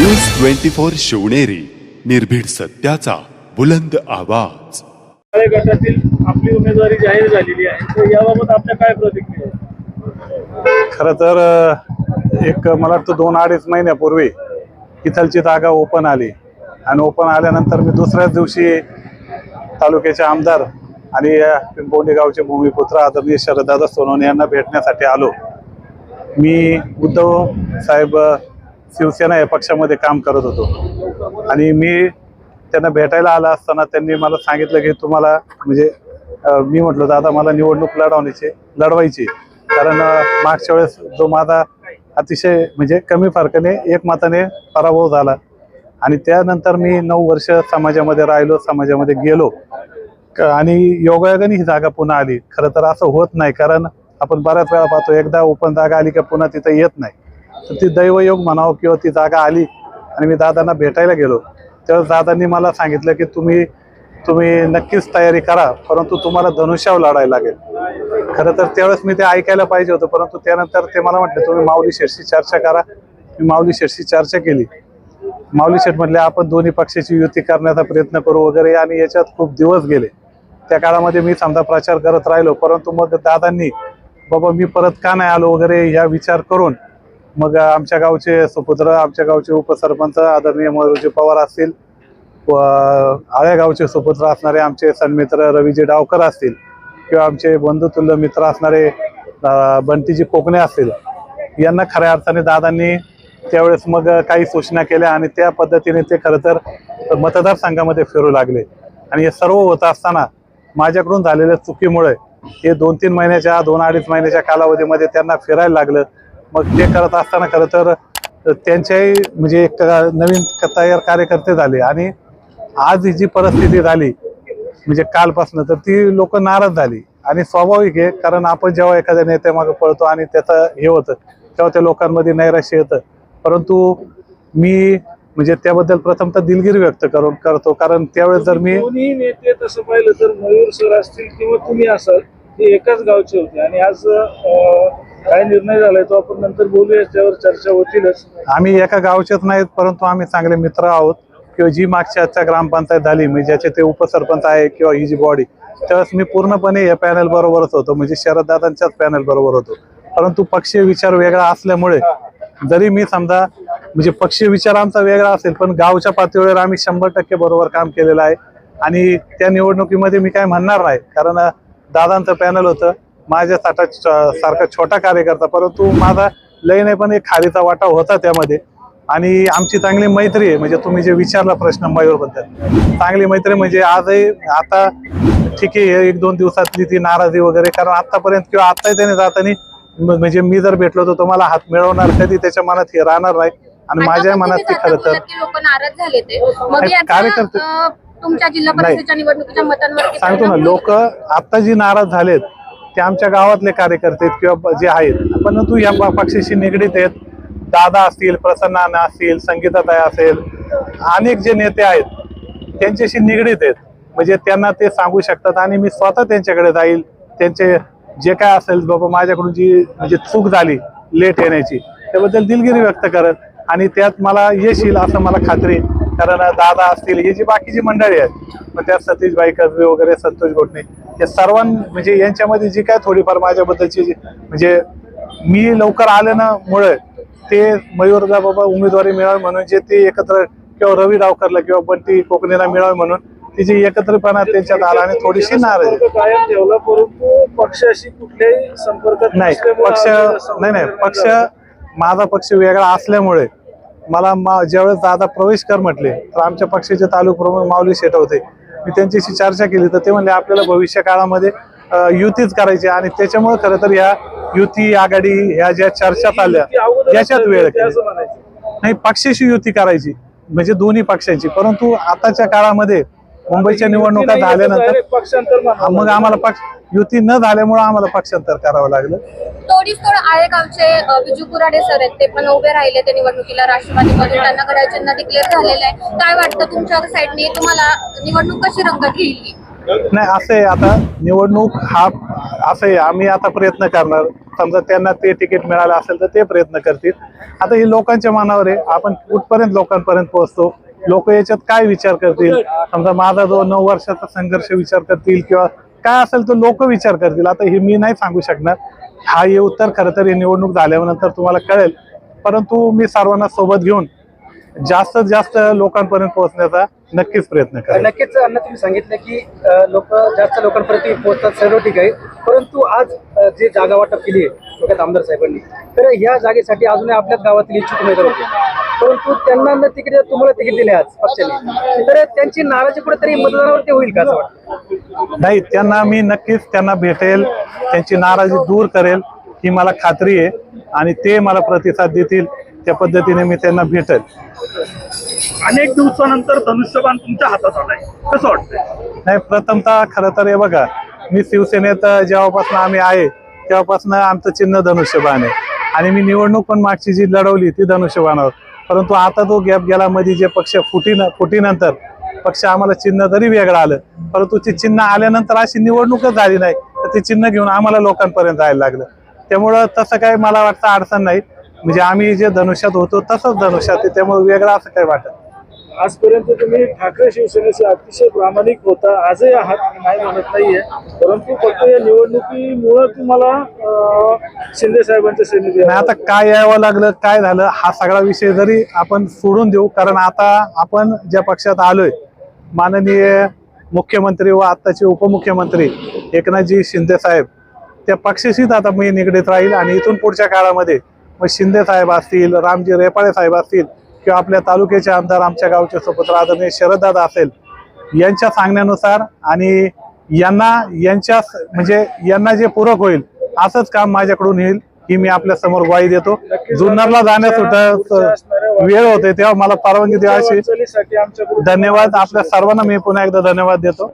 News twenty four Shivneri निर्भीड सत्याचा बुलंद आवाज. गटातील आपली उमेदवारी जाहीर झालेली आहे. तर याबाबत आपल्या काय प्रतिक्रिया आहे? खरं तर एक मला वाटतं दोन अडीच महिन्यापूर्वी इथलची जागा ओपन आली. आणि ओपन आल्यानंतर मी दुसऱ्याच दिवशी तालुक्याचे आमदार आणि अ, पिंपवंडी गावचे भूमिपुत्र आदरणीय शरददादा सोनवणे यांना भेटण्यासाठी आलो. मी उद्धव साहेब शिवसेना या पक्षामध्ये काम करत होतो. आणि मी त्यांना भेटायला आला असताना त्यांनी मला सांगितलं की तुम्हाला म्हणजे मी म्हटलं दादा मला निवडणूक लढवण्याची लढवायची कारण मागच्या वेळेस जो माझा अतिशय म्हणजे कमी फरकाने एक मताने पराभव झाला. आणि त्यानंतर मी नऊ वर्ष समाजामध्ये राहिलो समाजामध्ये गेलो. क- आणि योगायोगाने ही जागा पुन्हा आली. खरं तर असं होत नाही कारण आपण बऱ्याच वेळा पाहतो एकदा ओपन जागा आली का पुन्हा तिथं येत नाही. तर ती दैवयोग म्हणावं किंवा ती जागा आली आणि मी दादांना भेटायला गेलो तेव्हा दादांनी मला सांगितलं की तुम्ही तुम्ही नक्कीच तयारी करा परंतु तुम्हाला धनुष्यावर लढायला लागेल. खरं तर त्यावेळेस मी ते ऐकायला पाहिजे होतं परंतु त्यानंतर ते मला म्हटले तुम्ही माऊली शेठशी चर्चा करा. मी माऊली शेठशी चर्चा केली. माऊली शेठ म्हटले आपण दोन्ही पक्षाची युती करण्याचा प्रयत्न करू वगैरे. आणि याच्यात खूप दिवस गेले. त्या काळामध्ये मी समजा प्रचार करत राहिलो परंतु मग दादांनी बाबा मी परत का नाही आलो वगैरे? या विचार करून मग आमच्या गावचे सुपुत्र आमच्या गावचे उपसरपंच आदरणीय मयुरजी पवार असतील. व आळेगावचे सुपुत्र असणारे आमचे सन्मित्र रवीजी डावकर असतील. किंवा आमचे बंधुतुल्य मित्र असणारे बंटीजी कोकणे असतील. यांना खऱ्या अर्थाने दादांनी त्यावेळेस मग काही सूचना केल्या आणि त्या पद्धतीने ते खरं तर मतदारसंघामध्ये फिरू लागले. आणि हे सर्व होत असताना माझ्याकडून झालेल्या चुकीमुळे हे दोन तीन महिन्याच्या दोन अडीच महिन्याच्या कालावधीमध्ये त्यांना फिरायला लागलं. मग ते करत असताना खरं तर त्यांच्याही म्हणजे एक नवीन तयार कार्यकर्ते झाले. आणि आज ही जी परिस्थिती झाली म्हणजे कालपासनं तर ती लोक नाराज झाली. आणि स्वाभाविक आहे कारण आपण जेव्हा एखाद्या नेत्यामागं पळतो आणि त्याचं हे होतं तेव्हा त्या लोकांमध्ये नैराश्य येतं. परंतु मी म्हणजे त्याबद्दल प्रथमतः दिलगिरी व्यक्त करून करतो कारण त्यावेळेस जर मी दोन्ही नेते तसं पाहिलं तर मयूर सर असतील किंवा तुम्ही असाल हे एकाच गावचे होते. आणि आज काय निर्णय झालाय तो आपण नंतर बोलूया त्यावर चर्चा होतीलच. आम्ही एका गावचेच नाहीत परंतु आम्ही चांगले मित्र आहोत. किंवा जी मागच्या आजच्या ग्रामपंचायत झाली म्हणजे ज्याचे ते उपसरपंच आहे किंवा ही जी बॉडी त्यावेळेस मी पूर्णपणे या पॅनल बरोबरच होतो. म्हणजे शरददादांच्याच पॅनल बरोबर होतो. परंतु पक्षीय विचार वेगळा असल्यामुळे जरी मी समजा म्हणजे पक्षीय विचार आमचा वेगळा असेल पण गावच्या पातळीवर आम्ही शंभर टक्के बरोबर काम केलेलं आहे. आणि त्या निवडणुकीमध्ये मी काय म्हणणार नाही कारण दादांचं पॅनल होतं. माझ्या साठा सारखा छोटा कार्यकर्ता परंतु माझा लय नाही पण एक खारीचा वाटा होता त्यामध्ये. आणि आमची चांगली मैत्री आहे. म्हणजे तुम्ही जे विचारला प्रश्न मयूरबद्दल. चांगली मैत्री म्हणजे आजही आता ठीक आहे एक दोन दिवसातली ती नाराजी वगैरे कारण आतापर्यंत किंवा आताही त्याने जाताना म्हणजे मी जर भेटलो तर तो मला हात मिळवणार कधी? त्याच्या मनात हे राहणार नाही. आणि माझ्या मनात ते खरं तर कार्यकर्ते- सांगतो ना लोक आता जी नाराज झालेत ते आमच्या गावातले कार्यकर्ते आहेत किंवा जे आहेत. परंतु या पक्षाशी निगडीत आहेत. दादा असतील प्रसन्नाना असतील संगीताताई असेल अनेक जे नेते आहेत त्यांच्याशी निगडीत आहेत. म्हणजे त्यांना ते सांगू शकतात आणि मी स्वतः त्यांच्याकडे जाईल. त्यांचे जे काय असेल बाबा माझ्याकडून जी म्हणजे चूक झाली लेट येण्याची त्याबद्दल दिलगिरी व्यक्त करत आणि त्यात मला यश येईल असं मला खात्री कारण दादा असतील ही जी बाकीची मंडळी आहेत मग त्यात सतीशबाई कसबे वगैरे संतोष गोटणे या सर्वां म्हणजे यांच्यामध्ये जी काय थोडीफार माझ्याबद्दलची जी- म्हणजे मी लवकर आले ना मुळे ते मयूरला बाबा उमेदवारी मिळावी म्हणून जे ते एकत्र किंवा रवी डावकरला किंवा बंटी कोकणीला मिळावी म्हणून ती जी एकत्रितपणा त्यांच्यात आला आणि थोडीशी नाराज आहे. संपर्क कायम ठेवला परंतु पक्षाशी कुठल्याही संपर्कात नाही पक्ष नाही नाही पक्ष. माझा पक्ष वेगळा असल्यामुळे मला मा- ज्यावेळेस दादा प्रवेश कर म्हटले तर आमच्या पक्षाचे तालुका प्रमुख माऊली शेट होते मी त्यांच्याशी चर्चा केली तर ते म्हणले आपल्याला भविष्य काळामध्ये युतीच करायची आणि त्याच्यामुळे खरं तर या युती आघाडी ह्या ज्या चर्चा चालल्या अगोदरच याच्यात वेळ. नाही पक्षाशी युती करायची म्हणजे दोन्ही पक्षांची परंतु आताच्या काळामध्ये मुंबईच्या निवडणुका झाल्यानंतर मग. आम्हाला पक्ष युती न झाल्यामुळे आम्हाला पक्षांतर करावं लागलं. तोडीसतोड आळेगावचे अं, विजू कुराडे सर आहेत ते पण उभे राहिले त्या निवडणुकीला राष्ट्रवादीमधून. त्यांना चिन्ह डिक्लेअर झालेलं आहे. काय वाटतं तुमच्या साईडने तुम्हाला निवडणूक कशी रंगत घेईल? नाही असं आहे आता. निवडणूक हा असं आहे. आम्ही आता प्रयत्न करणार. समजा त्यांना ते तिकीट मिळालं असेल तर ते प्रयत्न करतील. आता हे लोकांच्या मनावर आहे. आपण कुठपर्यंत लोकांपर्यंत पोहोचतो? लोक याच्यात काय विचार करतील? समजा माझा जो नऊ वर्षाचा संघर्ष विचार करतील किंवा काय असेल तर लोक विचार करतील. आता हे मी नाही सांगू शकणार. हा हे उत्तर खरं तर ही निवडणूक झाल्यानंतर तुम्हाला कळेल. परंतु मी सर्वांना सोबत घेऊन जास्तीत जास्त लोकांपर्यंत पोहोचण्याचा नक्कीच प्रयत्न करा नक्कीच अण्णा तुम्ही सांगितलं की लोक जास्त लोकांपर्यंत पोहोचतात सर्व ठीक आहे परंतु आज जे जागा वाटप केली आहे आमदार साहेबांनी तर या जागेसाठी अजूनही आपल्याच गावातील इच्छुक उमेदवार होते. परंतु त्यांना न तिकीट तुम्हाला तिकीट दिले आज पक्षाने. तर त्यांची नाराजी कुठेतरी मतदानावरती होईल का असं वाटतं? नाही त्यांना मी नक्कीच त्यांना भेटेल त्यांची नाराजी दूर करेल ही मला खात्री आहे. आणि ते मला प्रतिसाद देतील त्या पद्धतीने मी त्यांना भेटेल. अनेक दिवसानंतर धनुष्यबाण तुमच्या हातात आलाय. कसं वाटतंय? नाही प्रथमतः खरं तर हे बघा मी शिवसेनेत जेव्हापासून आम्ही आहे तेव्हापासून आमचं चिन्ह धनुष्यबाण आहे. आणि मी निवडणूक पण मागची जी लढवली ती धनुष्यबाणावर. परंतु आता तो गॅप गेला मध्ये जे पक्ष फुटी फुटीनंतर पक्ष आम्हाला चिन्ह जरी वेगळं आलं. परंतु ते चिन्ह आल्यानंतर अशी निवडणूकच झाली नाही. तर ते चिन्ह घेऊन आम्हाला लोकांपर्यंत जायला लागलं. त्यामुळं तसं काही मला वाटतं अडचण नाही. म्हणजे आम्ही जे धनुष्यात होतो तसंच धनुष्यात त्यामुळे वेगळं असं काही वाटत आजपर्यंत तुम्ही ठाकरे शिवसेनेचे अतिशय प्रामाणिक होता. आजही आहात नाही म्हणत नाहीये. परंतु फक्त या निवडणुकीमुळे तुम्हाला शिंदे साहेबांच्या सैनिक आता काय यावं लागलं काय झालं हा सगळा विषय जरी आपण सोडून देऊ कारण आता आपण ज्या पक्षात आलोय माननीय मुख्यमंत्री व आत्ताचे उपमुख्यमंत्री एकनाथजी शिंदे साहेब त्या पक्षाशीच आता मी निगडीत राहील आणि इथून पुढच्या काळामध्ये मग शिंदे साहेब असतील रामजी रेपाळे साहेब असतील किंवा आपल्या तालुक्याचे आमदार आमच्या गावचे सुपुत्र आदरणीय शरददादा असेल यांच्या सांगण्यानुसार आणि यांना यांच्या म्हणजे यांना जे पूरक होईल असंच काम माझ्याकडून येईल ही मी आपल्यासमोर ग्वाही देतो. जुन्नरला जाण्यास वेळ होते तेव्हा मला परवानगी द्या अशी. वाटचालीसाठी आमच्याकडून धन्यवाद आपल्या सर्वांना मी पुन्हा एकदा धन्यवाद देतो.